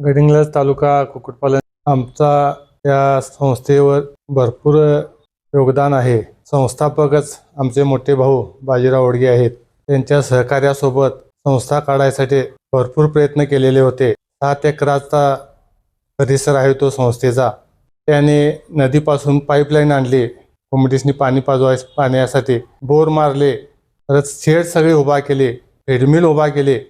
गडिंग्लज तालुका कुक्कुटपालन आमचा या संस्थेवर भरपूर योगदान आहे. संस्थापकच आमचे मोठे भाऊ बाजीराव ओडगे आहेत. त्यांच्या सहकार्यासोबत संस्था काढायसाठी भरपूर प्रयत्न केलेले होते. सात एकराचा परिसर आहे तो संस्थेचा. त्याने नदीपासून पाईपलाईन आणली. कोंबडीसनी पाणी पाजवाय पाण्यासाठी बोर मारले. परत शेड सगळे उभा केले. फेडमिल उभा केले.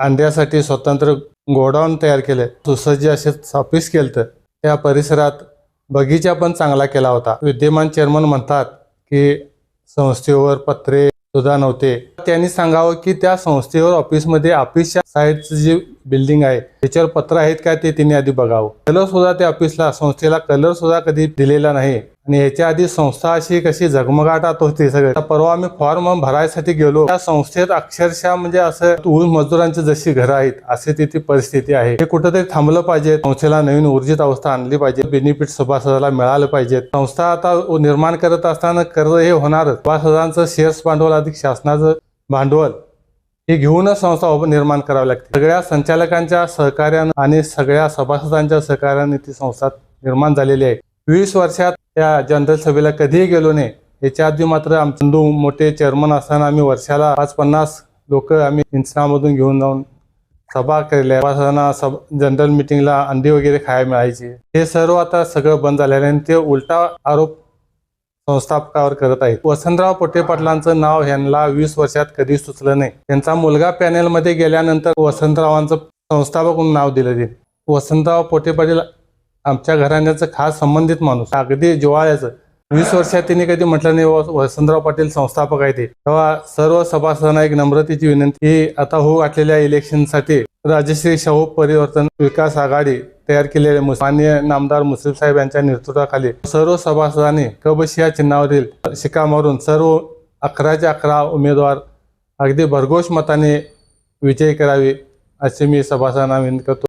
अंड्यासाठी स्वतंत्र गोडाऊन तयार केलं सुसज्ज असे ऑफिस केलं त्या परिसरात बगीचा पण चांगला केला होता. विद्यमान चेअरमन म्हणतात की संस्थेवर पत्रे सुद्धा नव्हते. त्यांनी सांगावं की त्या संस्थेवर ऑफिसमध्ये ऑफिसच्या साईडचं जे बिल्डिंग आहे त्याच्यावर पत्र आहेत का ते त्यांनी आधी बघावं. कलर सुद्धा त्या ऑफिसला संस्थेला कलर सुद्धा कधी दिलेला नाही. आणि याच्या आधी संस्था अशी कशी झगमगाटात होती सगळं. परवा आम्ही फॉर्म भरायसाठी गेलो. त्या संस्थेत अक्षरशः म्हणजे असं ऊस मजुरांची जशी घरं आहेत अशी तिथे परिस्थिती आहे. हे कुठंतरी थांबलं पाहिजे. संस्थेला नवीन ऊर्जित अवस्था आणली पाहिजे. बेनिफिट सभासदाला मिळालं पाहिजे. संस्था आता निर्माण करत असताना कर्ज हे होणारच. सभासदांचं शेअर्स भांडवल अधिक शासनाचं भांडवल हे घेऊनच संस्था निर्माण करावी लागते. सगळ्या संचालकांच्या सहकार्यानं आणि सगळ्या सभासदांच्या सहकार्याने ती संस्था निर्माण झालेली आहे. वीस वर्षात त्या जनरल सभेला कधीही गेलो नाही. याच्या आधी मात्र आमचे हिंदू मोठे चेअरमन असताना आम्ही वर्षाला पाच पन्नास लोक आम्ही इंचनामधून घेऊन जाऊन सभा केल्या. असताना सब जनरल मिटिंगला अंडी वगैरे खायला मिळायची. हे सर्व आता सगळं बंद झालेलं आहे आणि ते उलटा आरोप संस्थापकावर करत आहेत. वसंतराव पोटे पाटलांचं नाव ह्यांना वीस वर्षात कधी सुचलं नाही. त्यांचा मुलगा पॅनेलमध्ये गेल्यानंतर वसंतरावांचं संस्थापक म्हणून नाव दिलं ते वसंतराव पोटे पाटील आमच्या घराण्याचं खास संबंधित माणूस अगदी जिव्हाळ्याचं. वीस वर्षात त्यांनी कधी म्हटलं नाही "व- वसंतराव पाटील संस्थापक आहे ते. तेव्हा सर्व सभासदांना एक नम्रतेची विनंती ही आता होऊ घातलेल्या इलेक्शनसाठी राजश्री शाहू परिवर्तन विकास आघाडी तयार केलेले मुस- माननीय नामदार मुस्लिम साहेब यांच्या नेतृत्वाखाली सर्व सभासदांनी कबशी या चिन्हावरील शिका मारून सर्व अकराचे अकरा उमेदवार अगदी भरघोष मताने विजयी करावी असे मी सभासदांना विनंती करतो.